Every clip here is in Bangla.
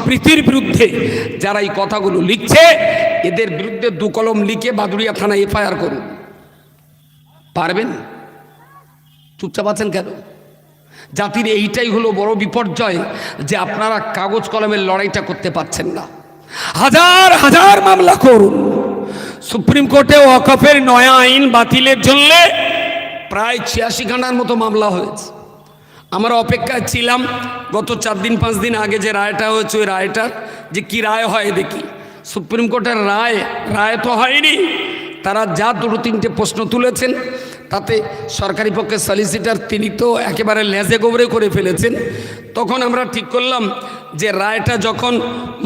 সম্প্রীতির বিরুদ্ধে যারা এই কথাগুলো লিখছে, এদের বিরুদ্ধে দু কলম লিখে বাদুড়িয়া থানায় এফআইআর করুন। পারবেন? চুপচাপ আছেন কেন? জাতির এইটাই হলো বড় বিপর্যয় যে আপনারা কাগজ কলমের লড়াইটা করতে পারছেন না। হাজার হাজার মামলা করুন। সুপ্রিম কোর্টে ওয়াকফের নয়া আইন বাতিলের জন্য প্রায় ছিয়াশি খানার মতো মামলা হয়েছে। আমরা অপেক্ষায় ছিলাম গত চার দিন, পাঁচ দিন আগে যে রায়টা হয়েছে, ওই রায়টার যে কি রায় হয় দেখি। সুপ্রিম কোর্টের রায় রায় তো হয়নি। তারা যা দুটো তিনটে প্রশ্ন তুলেছেন, তাতে সরকারি পক্ষে সলিসিটার তিনি তো একেবারে লেজে গোবরে করে ফেলেছেন। তখন আমরা ঠিক করলাম যে রায়টা যখন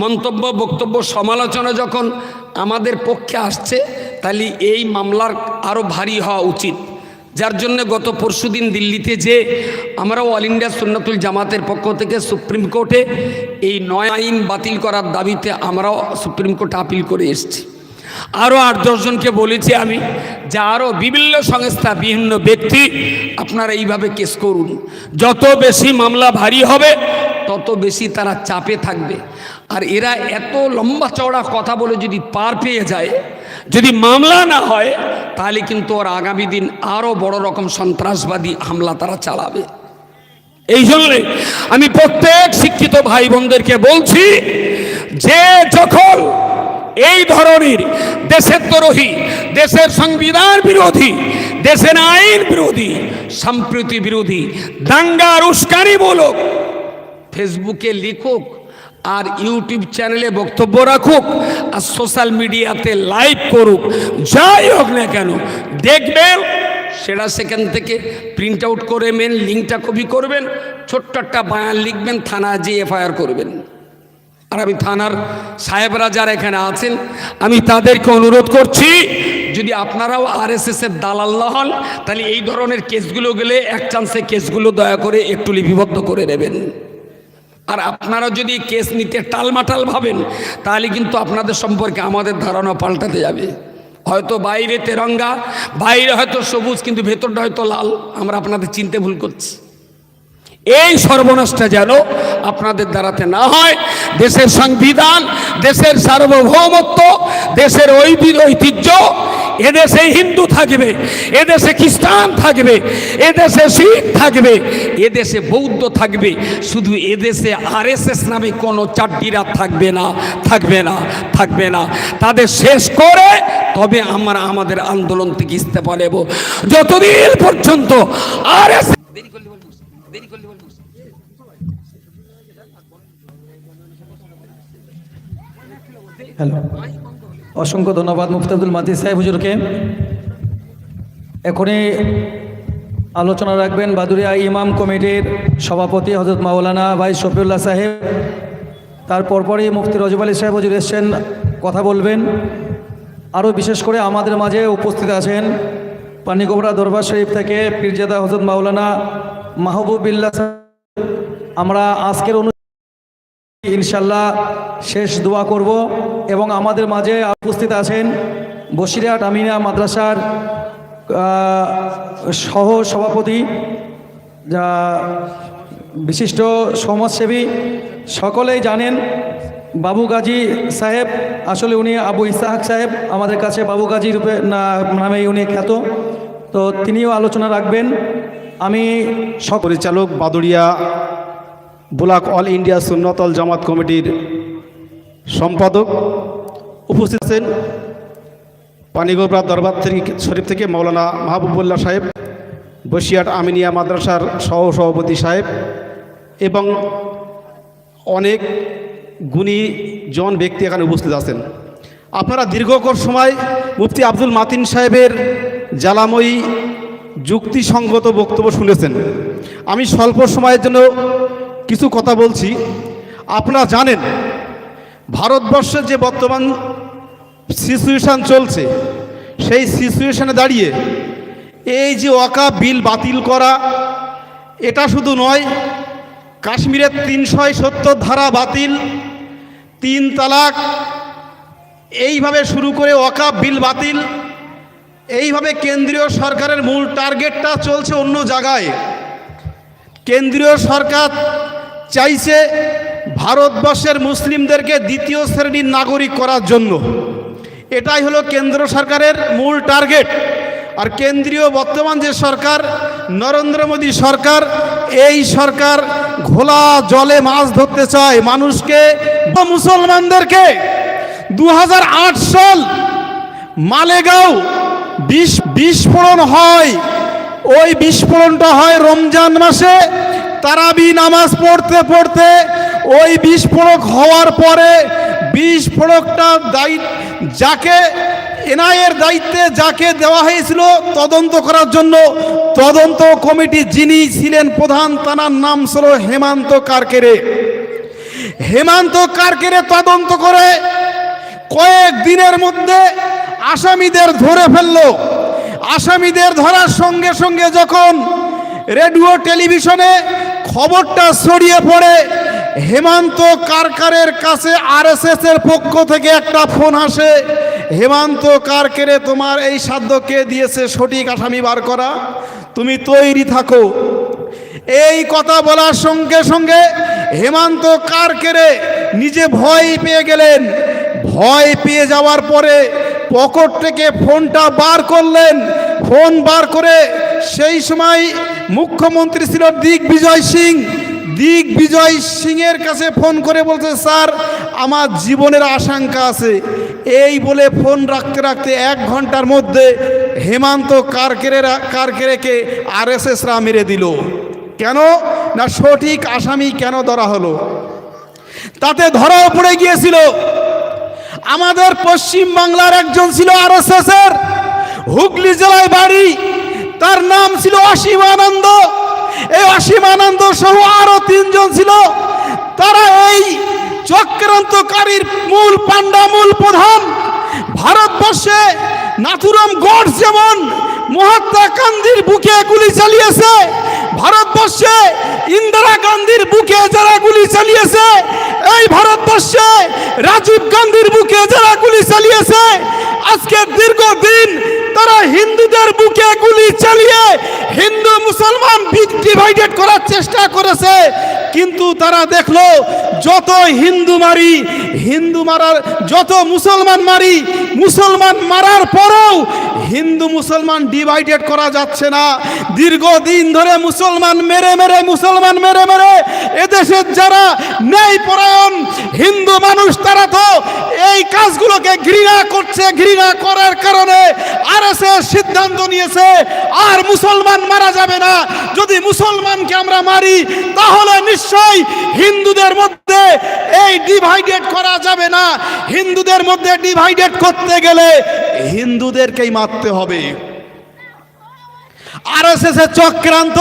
মন্তব্য, বক্তব্য, সমালোচনা যখন আমাদের পক্ষে আসছে, তাহলে এই মামলার আরও ভারী হওয়া উচিত। যার জন্য গত পরশুদিন দিল্লিতে যে আমরাও অল ইন্ডিয়া সুন্নাতুল জামাতের পক্ষ থেকে সুপ্রিম কোর্টে এই নয় আইন বাতিল করার দাবিতে আমরাও সুপ্রিম কোর্টে আপিল করে এসেছি। আরও আট দশজনকে বলেছি আমি যে আরও বিভিন্ন সংস্থা, বিভিন্ন ব্যক্তি আপনারা এইভাবে কেস করুন। যত বেশি মামলা ভারী হবে, তত বেশি তারা চাপে থাকবে। আর এরা এত লম্বা চওড়া কথা বলে যদি পার পেয়ে যায়, যদি মামলা না হয়, তাহলে কিন্তু ওর আগামী দিন আরও বড় রকম সন্ত্রাসবাদী হামলা তারা চালাবে। এই জন্যে আমি প্রত্যেক শিক্ষিত ভাই বোনদেরকে বলছি, যে যখন এই ধরনের দেশের দ্রোহী, দেশের সংবিধান বিরোধী, দেশের আইন বিরোধী, সম্প্রীতি বিরোধী দাঙ্গার উস্কানিমূলক ফেসবুকে লিখুক আর ইউটিউব চ্যানেলে বক্তব্য রাখুক আর সোশ্যাল মিডিয়াতে লাইভ করুক, যাই হোক না কেন, দেখবেন সেটা সেখান থেকে প্রিন্ট আউট করে মেন লিঙ্কটা কপি করবেন, ছোট্ট একটা বায়ান লিখবেন থানায় যেয়ে এফআইআর করবেন। আর আমি থানার সাহেবরা যারা এখানে আছেন, আমি তাদেরকে অনুরোধ করছি, যদি আপনারাও আর এস এর দালাল না হন, তাহলে এই ধরনের কেসগুলো গেলে এক চান্সে কেসগুলো দয়া করে একটু লিপিবদ্ধ করে নেবেন। আর আপনারা যদি কেস নিতে টালমাটাল ভাবেন, তাহলে কিন্তু আপনাদের সম্পর্কে আমাদের ধারণা পাল্টাতে যাবে। হয়তো বাইরে তেরঙ্গা, বাইরে হয়তো সবুজ, কিন্তু ভেতরটা হয়তো লাল। আমরা আপনাদের চিনতে ভুল করছি। এই সর্বনাশটা যেন আপনাদের দ্বারাতে না হয়। দেশের সংবিধান, দেশের সার্বভৌমত্ব, দেশের ঐতিহ্য এদেশে হিন্দু থাকবে এদেশে খ্রিস্টান থাকবে এদেশে শিখ থাকবে এদেশে বৌদ্ধ থাকবে। শুধু এদেশে আরএসএস নামে কোনো চারটিরা থাকবে না থাকবে না থাকবে না। তাদের শেষ করে তবে আমরা আমাদের আন্দোলন থেকে ইস্তফা নেব। যতদিন পর্যন্ত আরএস দেরি করলে দেরি করলে হ্যালো। অসংখ্য ধন্যবাদ মুফতাবুল মাতি সাহেব হুজুরকে। এখনই আলোচনা রাখবেন বাদুরিয়া ইমাম কমিটির সভাপতি হজরত মাওলানা ভাই শফিউল্লাহ সাহেব। তার পরপরই মুফতি রজব আলী সাহেব হুজুর এসছেন, কথা বলবেন। আরও বিশেষ করে আমাদের মাঝে উপস্থিত আছেন পানিগোবরা দরবার শরীফ থেকে পীরজাদা হজরত মাওলানা মাহবুবিল্লা আমরা আজকের অনু ইনশাল্লাহ শেষ দোয়া করব। এবং আমাদের মাঝে উপস্থিত আছেন বসিরহাট আমিনা মাদ্রাসার সহ সভাপতি, যা বিশিষ্ট সমাজসেবী, সকলেই জানেন বাবু গাজী সাহেব। আসলে উনি আবু ইসাহাক সাহেব, আমাদের কাছে বাবু গাজী রূপে নামে উনি খ্যাত। তো তিনিও আলোচনা রাখবেন। আমি পরিচালক Baduria block all India Sunnatul Jamaat কমিটির সম্পাদক উপস্থিত আছেন পানিগোবরা দরবার থেকে শরীফ থেকে মৌলানা মাহবুবুল্লাহ সাহেব, বসিয়াট আমিনিয়া মাদ্রাসার সহ সভাপতি সাহেব এবং অনেক গুণী জন ব্যক্তি এখানে উপস্থিত আছেন। আপনারা দীর্ঘকর সময় মুফতি আব্দুল মাতিন সাহেবের জ্বালাময়ী যুক্তিসঙ্গত বক্তব্য শুনেছেন। আমি স্বল্প সময়ের জন্য কিছু কথা বলছি। আপনারা জানেন ভারতবর্ষের যে বর্তমান সিচুয়েশান চলছে, সেই সিচুয়েশানে দাঁড়িয়ে এই যে অকা বিল বাতিল করা, এটা শুধু নয়, কাশ্মীরের তিনশো সত্তর ধারা বাতিল, তিন তালাক, এইভাবে শুরু করে অকা বিল বাতিল, এইভাবে কেন্দ্রীয় সরকারের মূল টার্গেটটা চলছে অন্য জায়গায়। কেন্দ্রীয় সরকার চাইছে ভারতবর্ষের মুসলিমদেরকে দ্বিতীয় শ্রেণির নাগরিক করার জন্য। এটাই হলো কেন্দ্র সরকারের মূল টার্গেট। আর কেন্দ্রীয় বর্তমান যে সরকার, নরেন্দ্র মোদী সরকার, এই সরকার ঘোলা জলে মাছ ধরতে চায় মানুষকে বা মুসলমানদেরকে। দু হাজার আট সাল মালেগাঁও বিষ, বিস্ফোরণ হয়। ওই বিস্ফোরণটা হয় রমজান মাসে। তারাবি নামাজ পড়তে পড়তে ওই বিস্ফোরক হওয়ার পরে বিস্ফোরকটা দায়ী যাকে এনআইয়ের দায়িত্বে যাকে দেওয়া হয়েছিল তদন্ত করার জন্য তদন্ত কমিটি যিনি ছিলেন প্রধান, তানার নাম ছিল হেমান্ত কারকেরে। হেমান্ত কারকেরে তদন্ত করে কয়েক দিনের মধ্যে আসামিদের ধরে ফেলল। আসামিদের ধরার সঙ্গে সঙ্গে যখন রেডিও, টেলিভিশনে খবরটা ছড়িয়ে পড়ে হেমান্ত কারকারের কাছে আরএসএস এর পক্ষ থেকে একটা ফোন আসে। হেমান্ত কারকেরে, তোমার এই সাধ্য কে দিয়েছে সঠিক আসামি বার করা? তুমি তৈরি থাকো। এই কথা বলার সঙ্গে সঙ্গে হেমান্ত কারকেরে নিজে ভয় পেয়ে গেলেন। ভয় পেয়ে যাওয়ার পরে পকেট থেকে ফোনটা বার করলেন। ফোন বার করে সেই সময় মুখ্যমন্ত্রী ছিল দিগ্বিজয় সিং। দিগ্বিজয় সিংয়ের কাছে ফোন করে বলছে, স্যার, আমার জীবনের আশঙ্কা আছে। এই বলে ফোন রাখতে রাখতে এক ঘণ্টার মধ্যে হেমান্ত কারকেরে, কারকেরেকে আরএসএসরা মেরে দিল। কেন? না, সঠিক আসামি কেন ধরা হলো? তাতে ধরাও পড়ে গিয়েছিল, আমাদের পশ্চিম বাংলার একজন ছিল আরএসএস এর হুগলি জেলায় বাড়ি। তার নাম ছিল অসীম আনন্দ। এই অসীম আনন্দ সহ আরও তিনজন ছিল। তারা এই চক্রান্তকারীর মূল পান্ডা মূল প্রধান। ভারতবর্ষে নাথুরাম গড যেমন মহাত্মা গান্ধীর বুকে গুলি চালিয়েছে ভারতবর্ষে ইন্দিরা গান্ধীর বুকে যারা গুলি চালিয়েছে, এই ভারতবর্ষে রাজীব গান্ধীর বুকে যারা গুলি চালিয়েছে, আজকে দীর্ঘদিন তারা হিন্দুদের বুকে গুলি চালিয়ে হিন্দু মুসলমান ডিভাইডেড করার চেষ্টা করেছে। কিন্তু তারা দেখল যত হিন্দু মারি, হিন্দু মারার, যত মুসলমান মারি, মুসলমান মারার পরেও হিন্দু মুসলমান ডিভাইডেড করা যাচ্ছে না। দীর্ঘদিন ধরে মুসলমান মেরে মেরে, মুসলমান মেরে মেরে, এদেশের যারা ন্যায় পরায়ণ হিন্দু মানুষ, তারা কাজগুলোকে ঘৃণা করছে, ঘৃণা করার কারণে আর সিদ্ধান্ত নিয়েছে, আর মুসলমান মারা যাবে না। যদি মুসলমানকে আমরা মারি, তাহলে নিশ্চয়ই হিন্দুদের মধ্যে এই ডিভাইডেড করা যাবে না। হিন্দুদের মধ্যে ডিভাইডেড করতে গেলে হিন্দুদেরকেই মারতে হবে। আর এস চক্রান্ত,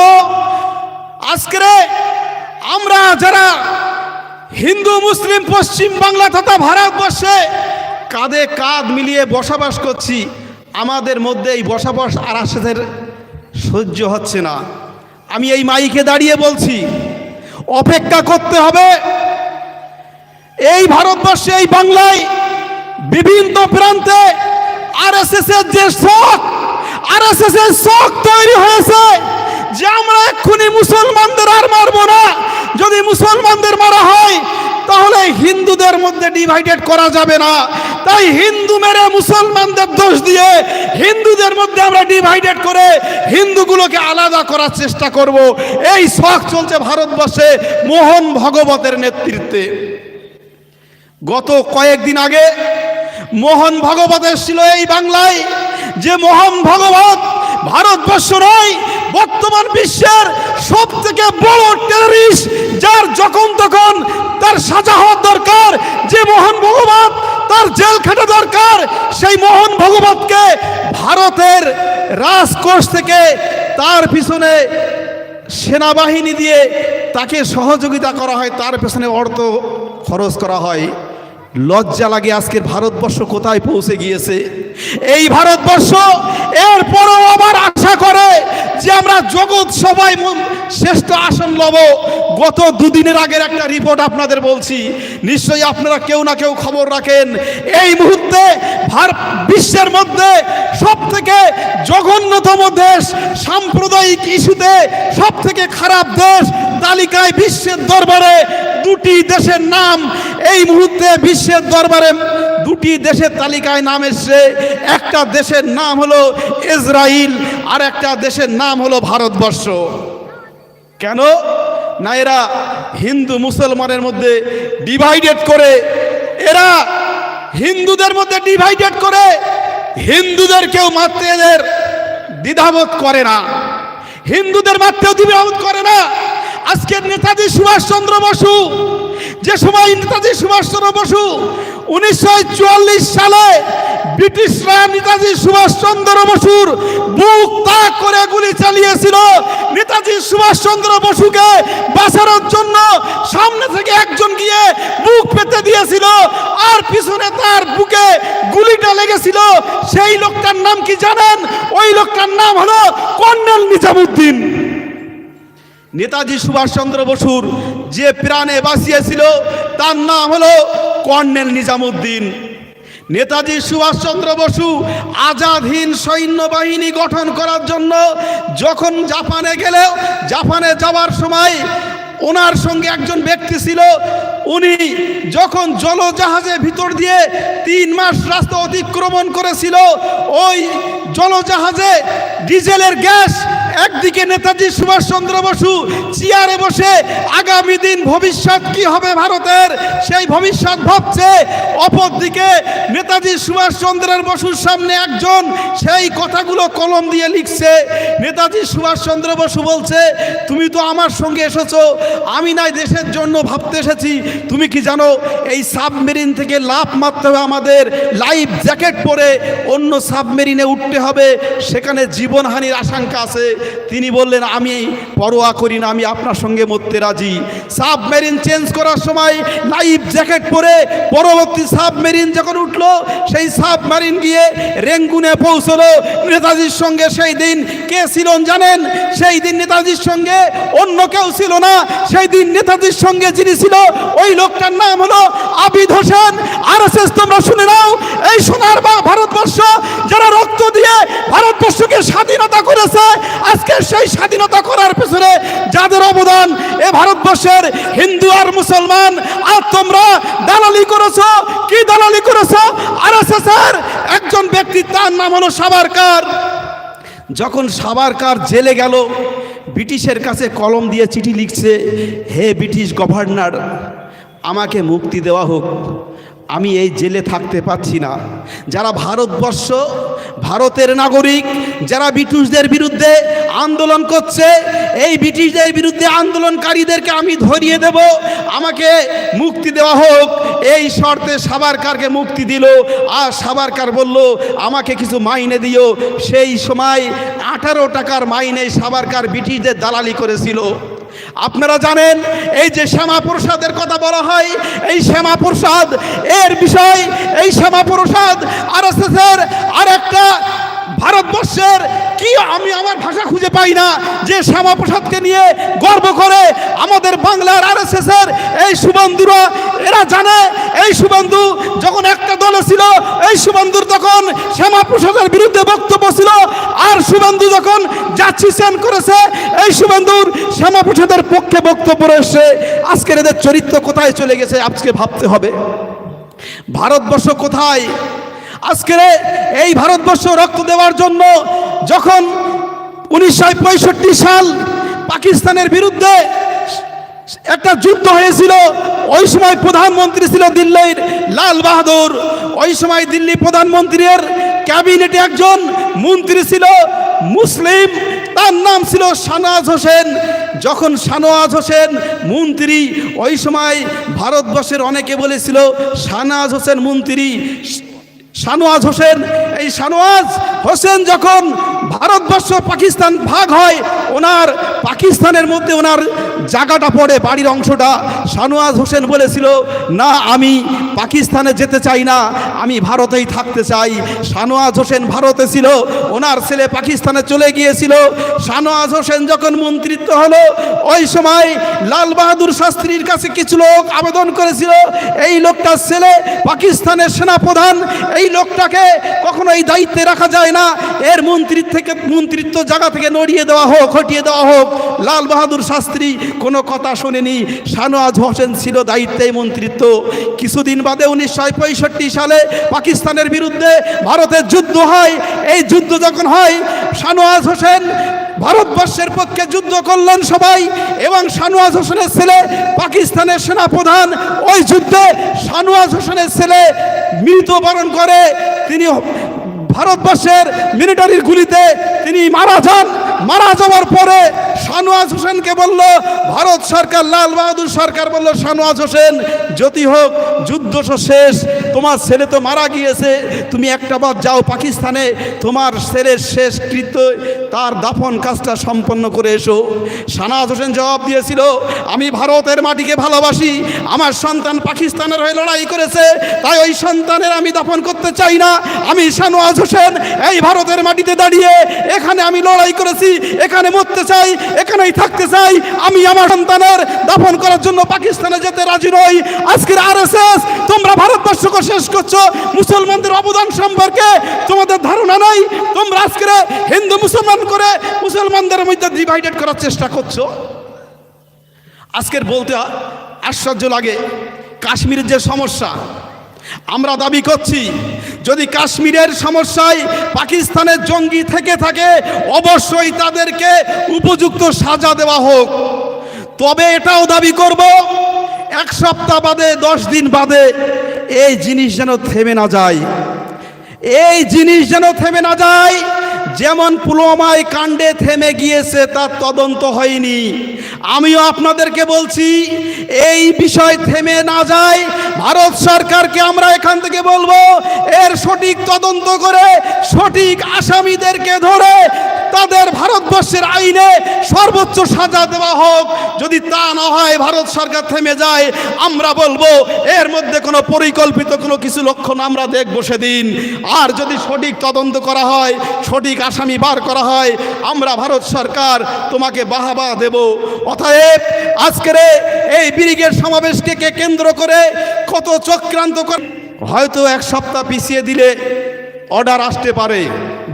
আজকে আমরা যারা হিন্দু, মুসলিম, পশ্চিম বাংলা তথা ভারতবর্ষে কাঁধে কাঁধ মিলিয়ে বসবাস করছি। আমাদের মধ্যে এই বসবাস আর এর সহ্য হচ্ছে না। আমি এই মাইকে দাঁড়িয়ে বলছি, অপেক্ষা করতে হবে। এই ভারতবর্ষে, এই বাংলায় বিভিন্ন প্রান্তে আর এস এস এর যে শখ আর এস এর শখ তৈরি হয়েছে। যে আমরা এক্ষুনি মুসলমানদের আর মারবো না। যদি মুসলমানদের মারা হয়, তাহলে হিন্দুদের মধ্যে ডিভাইডেড করা যাবে না। তাই হিন্দু মেরে মুসলমানদের দোষ দিয়ে হিন্দুদের মধ্যে আমরা ডিভাইডেড করে হিন্দুগুলোকে আলাদা করার চেষ্টা করব। এই শখ চলছে ভারতবর্ষে মোহন ভগবতের নেতৃত্বে। গত কয়েকদিন আগে মোহন ভগবতের ছিল এই বাংলায়। যে মোহন ভগবত ভারতবর্ষ নয় বর্তমান বিশ্বের সব থেকে বড় টেররিস্ট যার যখন তখন তার সাজা হওয়ার দরকার, যে মোহন ভগবত তার জেল খাটা দরকার, সেই মোহন ভগবতকে ভারতের রাজকোষ থেকে তার পিছনে সেনাবাহিনী দিয়ে তাকে সহযোগিতা করা হয়, তার পেছনে অর্থ খরচ করা হয়। লজ্জা লাগে আজকের ভারতবর্ষ কোথায় পৌঁছে গিয়েছে? এই ভারতবর্ষ এরপরও আবার আশা করে যে আমরা জগৎ সবাই শ্রেষ্ঠ আসন লব। গত দুদিনের আগের একটা রিপোর্ট আপনাদের বলছি। নিশ্চয়ই আপনারা কেউ না কেউ খবর রাখেন। এই মুহূর্তে বিশ্বের মধ্যে সব থেকে জঘন্যতম দেশ, সাম্প্রদায়িক ইস্যুতে সব থেকে খারাপ দেশ তালিকায় বিশ্বের দরবারে দুটি দেশের নাম। এই মুহূর্তে বিশ্বের দরবারে দুটি দেশের তালিকায় নাম এসছে। একটা দেশের নাম হলো ইসরায়েল আর একটা দেশের নাম হলো ভারতবর্ষ। কেন? না, এরা হিন্দু মুসলমানের মধ্যে ডিভাইডেড করে। এরা হিন্দুদের মধ্যে ডিভাইডেড করে। হিন্দুদের কেউ মারতে এদের দ্বিধাবোধ করে না। হিন্দুদের মারতেও দ্বিধাবোধ করে না। আজকের নেতাজি সুভাষচন্দ্র বসু, যে সময় নেতাজি সুভাষচন্দ্র বসু উনিশশো চুয়াল্লিশ সালে ব্রিটিশরা নেতাজি সুভাষচন্দ্র বসুর বুক তাক করে গুলি চালিয়েছিল। নেতাজি সুভাষচন্দ্র বসুকে বাঁচানোর জন্য সামনে থেকে একজন গিয়ে বুক পেতে দিয়েছিল আর পিছনে তার বুকে গুলিটা লেগেছিল। সেই লোকটার নাম কি জানেন? ওই লোকটার নাম হলো কর্নেল নিজামুদ্দিন। নেতাজি সুভাষচন্দ্র বসুর যে প্রাণে বাঁচিয়েছিল, তার নাম হলো কর্নেল নিজামুদ্দিন। নেতাজি সুভাষচন্দ্র বসু আজাদহীন সৈন্যবাহিনী গঠন করার জন্য যখন জাপানে গেলেও জাপানে যাওয়ার সময় ওনার সঙ্গে একজন ব্যক্তি ছিল, উনি যখন জলজাহাজের ভিতর দিয়ে তিন মাস রাস্তা অতিক্রমণ করেছিল, ওই জলজাহাজে ডিজেলের গ্যাস একদিকে নেতাজি সুভাষচন্দ্র বসু চেয়ারে বসে আগামী দিন ভবিষ্যৎ কি হবে ভারতের? সেই ভবিষ্যৎ ভাবছে অপরদিকে নেতাজি সুভাষচন্দ্রের বসুর সামনে একজন সেই কথাগুলো কলম দিয়ে লিখছে। নেতাজি সুভাষচন্দ্র বসু বলছে, তুমি তো আমার সঙ্গে এসেছ, আমি নাই দেশের জন্য ভাবতে এসেছি। তুমি কি জানো, এই সাবমেরিন থেকে লাভ মারতে হবে আমাদের, লাইফ জ্যাকেট পরে অন্য সাবমেরিনে উঠতে হবে, সেখানে জীবনহানির আশঙ্কা আছে। তিনি বললেন, আমি পরোয়া করি না, আমি আপনার সঙ্গে মরতে রাজি। সাবমেরিন চেঞ্জ করার সময় লাইফ জ্যাকেট পরে পরবর্তী সাবমেরিন যখন উঠল, সেই সাবমেরিন গিয়ে রেঙ্গুনে পৌঁছলো। নেতাজির সঙ্গে সেই দিন কে ছিলেন জানেন? সেই দিন নেতাজির সঙ্গে অন্য কেউ ছিল না। সেই দিন নেতাজির সঙ্গে যিনি ছিল, ওই লোকটার নাম হলো আবিদ হোসেন। আর তোমরা শুনে নাও, এই সোনার বা ভারতবর্ষ যারা রক্ত দিয়ে ভারতবর্ষকে স্বাধীনতা করেছে আজকে সেই স্বাধীনতা করার পেছনে যাদের অবদান এ ভারতবর্ষের হিন্দু আর মুসলমান, আর তোমরা দালালি করেছ? কি দালালি করেছ? আর একজন ব্যক্তি, তার নাম হলো সাবারকার যখন সাবারকার জেলে গেল, ব্রিটিশের কাছে কলম দিয়ে চিঠি লিখছে, হে ব্রিটিশ গভর্নর, আমাকে মুক্তি দেওয়া হোক। আমি এই জেলে থাকতে পারছি না। যারা ভারতবর্ষ, ভারতের নাগরিক, যারা ব্রিটিশদের বিরুদ্ধে আন্দোলন করছে, এই ব্রিটিশদের বিরুদ্ধে আন্দোলনকারীদেরকে আমি ধরিয়ে দেব। আমাকে মুক্তি দেওয়া হোক। এই শর্তে সাবারকারকে মুক্তি দিল। আর সাবারকার বলল, আমাকে কিছু মাইনে দিও। সেই সময় আঠারো টাকার মাইনে সাবারকার ব্রিটিশদের দালালি করেছিল। আপনারা জানেন, এই যে শ্যামা প্রসাদের কথা বলা হয়, এই শ্যামা প্রসাদ এর বিষয়, এই শ্যামা প্রসাদ আর এস এর আর একটা ভারতবর্ষের কি আমি আমার ভাষা খুঁজে পাই না যে শ্যামা প্রসাদকে নিয়ে গর্ব করে আমাদের বাংলার আর এর এই সুবন্ধুরা, এরা জানে, এই সুবন্ধু যখন একটা দলে ছিল, এই সুবন্ধুর তখন শ্যামা প্রসাদের বিরুদ্ধে বক্তব্য ছিল, আর সুবন্ধু যখন যাচ্ছি সেন করেছে, এই সুবন্ধুর শ্যামা প্রসাদের পক্ষে বক্তব্য রয়েছে। আজকের এদের চরিত্র কোথায় চলে গেছে, আজকে ভাবতে হবে। ভারতবর্ষ কোথায়? আজকের এই ভারতবর্ষ রক্ত দেওয়ার জন্য যখন উনিশশো পঁয়ষট্টি সাল পাকিস্তানের বিরুদ্ধে একটা যুদ্ধ হয়েছিল, ওই সময় প্রধানমন্ত্রী ছিল দিল্লির লাল বাহাদুর। ওই সময় দিল্লি প্রধানমন্ত্রীর ক্যাবিনেটে একজন মন্ত্রী ছিল মুসলিম, তার নাম ছিল শানাজ হোসেন। যখন শানওয়াজ হোসেন মন্ত্রী, ওই সময় ভারতবর্ষের অনেকে বলেছিল শানাজ হোসেন মন্ত্রী শানওয়াজ হোসেন, এই শানওয়াজ হোসেন যখন ভারতবর্ষ পাকিস্তান ভাগ হয়, ওনার পাকিস্তানের মধ্যে ওনার জায়গাটা পড়ে, বাড়ির অংশটা। শানওয়াজ হোসেন বলেছিল, না, আমি পাকিস্তানে যেতে চাই না, আমি ভারতেই থাকতে চাই। শানোয়াজ হোসেন ভারতে ছিল, ওনার ছেলে পাকিস্তানে চলে গিয়েছিল। শানোয়াজ হোসেন যখন মন্ত্রিত্ব হলো, ওই সময় লাল বাহাদুর শাস্ত্রীর কাছে কিছু লোক আবেদন করেছিল, এই লোকটার ছেলে পাকিস্তানের সেনাপ্রধান, এই লোকটাকে কখনো এই দায়িত্বে রাখা যায় না। এর মন্ত্রিত্ব থেকে, মন্ত্রিত্ব জায়গা থেকে নড়িয়ে দেওয়া হোক, হটিয়ে দেওয়া হোক, লাল বাহাদুর শাস্ত্রী কোনো কথা শোনেনি। শানোয়াজ হোসেন ছিল দায়িত্বে মন্ত্রিত্ব। কিছুদিন বাদে উনিশশো পঁয়ষট্টি সালে পাকিস্তানের বিরুদ্ধে ভারতের যুদ্ধ হয়। এই যুদ্ধ যখন হয় শানোয়াজ হোসেন ভারতবর্ষের পক্ষে যুদ্ধ করলেন সবাই এবং শানোয়াজ হোসেনের ছেলে পাকিস্তানের সেনাপ্রধান। ওই যুদ্ধে শানোয়াজ হোসেনের ছেলে মৃত্যুবরণ করে তিনি ভারতবর্ষের মিলিটারির গুলিতে তিনি মারা যান। মারা যাওয়ার পরে শানোয়াজ হোসেনকে বলল, ভারত সরকার, লাল বাহাদুর সরকার বলল শানোয়াজ হোসেন, যদি হোক, যুদ্ধ শেষ, তোমার ছেলে তো মারা গিয়েছে, তুমি একটা বার যাও পাকিস্তানে, তোমার ছেলের শেষ কৃত্য, তার দাফন কাজটা সম্পন্ন করে এসো। শানাজ হোসেন জবাব দিয়েছিল, আমি ভারতের মাটিকে ভালোবাসি, আমার সন্তান পাকিস্তানের হয়ে লড়াই করেছে, তাই ওই সন্তানের আমি দাফন করতে চাই না। আমি শানোয়াজ হোসেন এই ভারতের মাটিতে দাঁড়িয়ে, এখানে আমি লড়াই করেছি এখানে মরতে চাই, এখানেই থাকতে চাই। আমি আমার সন্তানের দাফন করার জন্য পাকিস্তানে যেতে রাজি নই। আজকের আরএসএস, তোমরা ভারতবর্ষকে শেষ করছ। মুসলমানদের অবদান সম্পর্কে তোমাদের ধারণা নাই। তোমরা আজকে হিন্দু মুসলমান করে মুসলমানদের মধ্যে ডিভাইডেড করার চেষ্টা করছ। আজকের বলতে আশ্চর্য লাগে, কাশ্মীরের যে সমস্যা আমরা দাবি করছি, যদি কাশ্মীরের সমস্যায় পাকিস্তানের জঙ্গি থেকে থাকে, অবশ্যই তাদেরকে উপযুক্ত সাজা দেওয়া হোক। তবে এটাও দাবি করব, এক সপ্তাহ বাদে, দশ দিন বাদে, এই জিনিস যেন থেমে না যায়। এই জিনিস যেন থেমে না যায় যেমন পুলওয়ামায় কাণ্ডে থেমে গিয়েছে, তার তদন্ত হয়নি। আমিও আপনাদেরকে বলছি, এই বিষয় থেমে না যায়। ভারত সরকারকে আমরা এখান থেকে বলব, এর সঠিক তদন্ত করে সঠিক আসামিদেরকে ধরে তাদের ভারতবর্ষের আইনে সর্বোচ্চ সাজা দেওয়া হোক। যদি তা না হয়, ভারত সরকার থেমে যায়। আমরা বলব, এর মধ্যে কোনো পরিকল্পিত কোনো কিছু লক্ষণ আমরা দেখব সেদিন আর যদি সঠিক তদন্ত করা হয়, সঠিক আসামি বার করা হয়, আমরা ভারত সরকার তোমাকে বাহাবা দেব। অতএব, আজকের এই ব্রিগেড সমাবেশকে কেন্দ্র করে কত চক্রান্ত করে হয়তো এক সপ্তাহ পিছিয়ে দিলে অর্ডার আসতে পারে।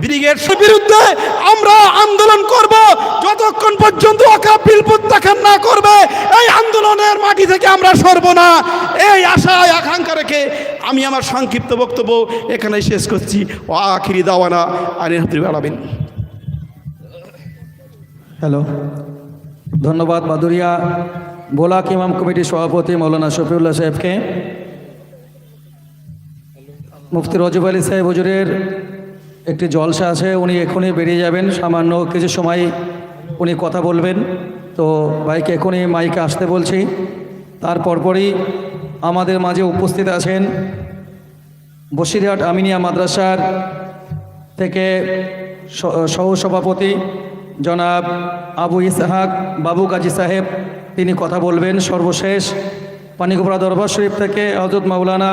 ব্রিগেড বিরুদ্ধে আমরা আন্দোলন করব। যতক্ষণ পর্যন্ত অকাপিল প্রত্যাখ্যান না করবে, এই আন্দোলনের মাটি থেকে আমরা সরব না। এই আশায়, আকাঙ্ক্ষা রেখে আমি আমার সংক্ষিপ্ত বক্তব্য এখানে শেষ করছি। ও আখিরি দাওয়ানা আর বেড়াবেন হ্যালো। ধন্যবাদ বাদুরিয়া বোলাক ইমাম কমিটির সভাপতি মৌলানা শফিউল্লাহ সাহেবকে। মুফতি রজব আলী সাহেব হুজুরের একটি জলসা আছে, উনি এখনই বেরিয়ে যাবেন। সামান্য কিছু সময় উনি কথা বলবেন। তো ভাইকে এখনই মাইকে আসতে বলছি। তার পরপরই আমাদের মাঝে উপস্থিত আছেন বসিরহাট আমিনিয়া মাদ্রাসার থেকে সহসভাপতি জনাব আবু ইসহাক বাবু গাজী সাহেব। তিনি কথা বলবেন। সর্বশেষ পানিকোপড়া দরবার শরীফ থেকে হজরত মাওলানা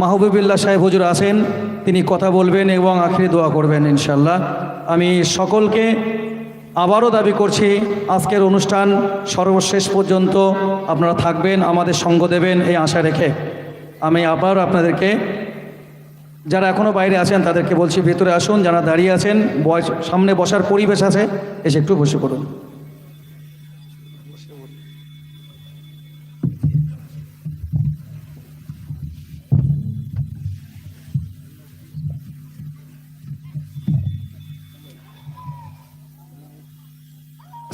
মাহবুবুল্লাহ সাহেব হুজুর আছেন তিনি কথা বলবেন এবং আখিরি দোয়া করবেন ইনশাল্লাহ আমি সকলকে আবারও দাবি করছি, আজকের অনুষ্ঠান সর্বশেষ পর্যন্ত আপনারা থাকবেন, আমাদের সঙ্গ দেবেন এই আশা রেখে। আমি আবার আপনাদেরকে, যারা এখনও বাইরে আছেন তাদেরকে বলছি, ভেতরে আসুন, যারা দাঁড়িয়ে আছেন, বয়স, সামনে বসার পরিবেশ আছে, এসে একটু বসে পড়ুন।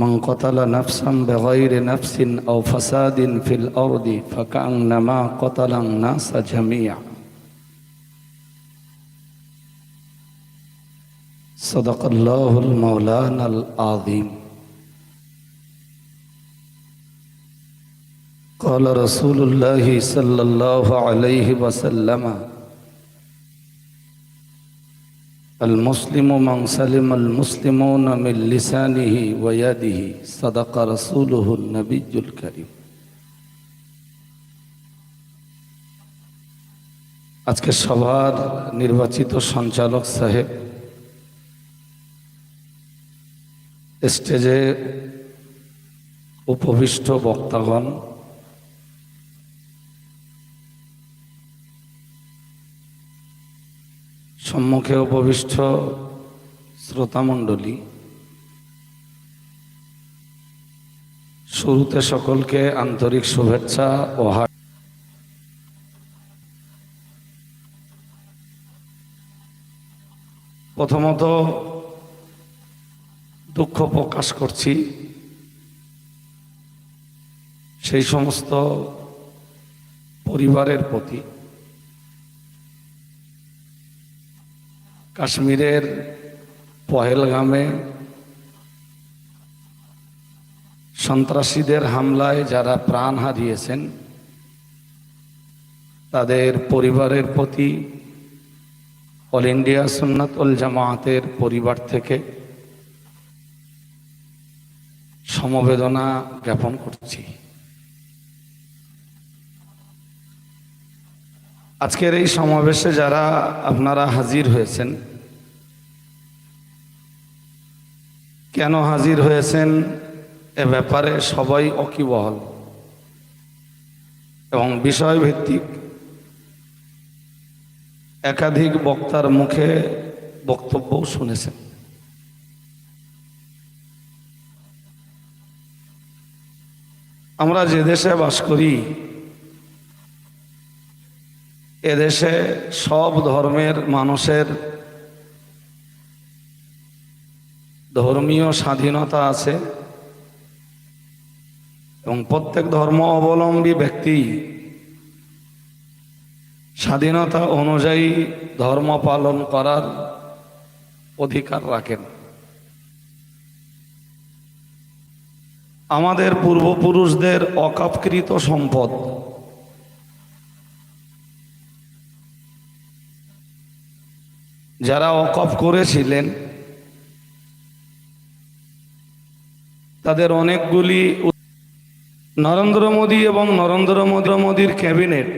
من قتل نفسا بغير نفس أو فساد في الأرض فكأنما قتل الناس جميعا. صدق الله المولانا العظيم. قال رسول الله صلى الله عليه وسلم المسلم من سلم المسلمون من لسانه ويده صدق رسوله النبي الكريم আজকে সভার নির্বাচিত সঞ্চালক সাহেব স্টেজে উপবিষ্ট বক্তাগণ সম্মুখে উপবিষ্ট শ্রোতামণ্ডলী, শুরুতে সকলকে আন্তরিক শুভেচ্ছা ও প্রথমত দুঃখ প্রকাশ করছি। সেই সমস্ত পরিবারের প্রতি কাশ্মীরের পহেলগামে সন্ত্রাসীদের হামলায় যারা প্রাণ হারিয়েছেন, তাদের পরিবারের প্রতি অল ইন্ডিয়া সুন্নাত উল জামায়াতের পরিবার থেকে সমবেদনা জ্ঞাপন করছি। আজকের এই সমাবেশে যারা আপনারা হাজির হয়েছেন কেন হাজির হয়েছেন? এ ব্যাপারে সবাই অকিবহল। এবং বিষয়ভিত্তিক। একাধিক বক্তার মুখে বক্তব্য শুনেছেন। আমরা যে দেশে বাস করি এদেশে সব ধর্মের মানুষের ধর্মীয় স্বাধীনতা আছে এবং প্রত্যেক ধর্ম অবলম্বী ব্যক্তি স্বাধীনতা অনুযায়ী ধর্ম পালন করার অধিকার রাখেন। আমাদের পূর্বপুরুষদের অকাপকৃত সম্পদ। যারা অকপ করেছিলেন তাদের অনেকগুলি নরেন্দ্র মোদী এবং নরেন্দ্র মোদী মোদীর ক্যাবিনেট।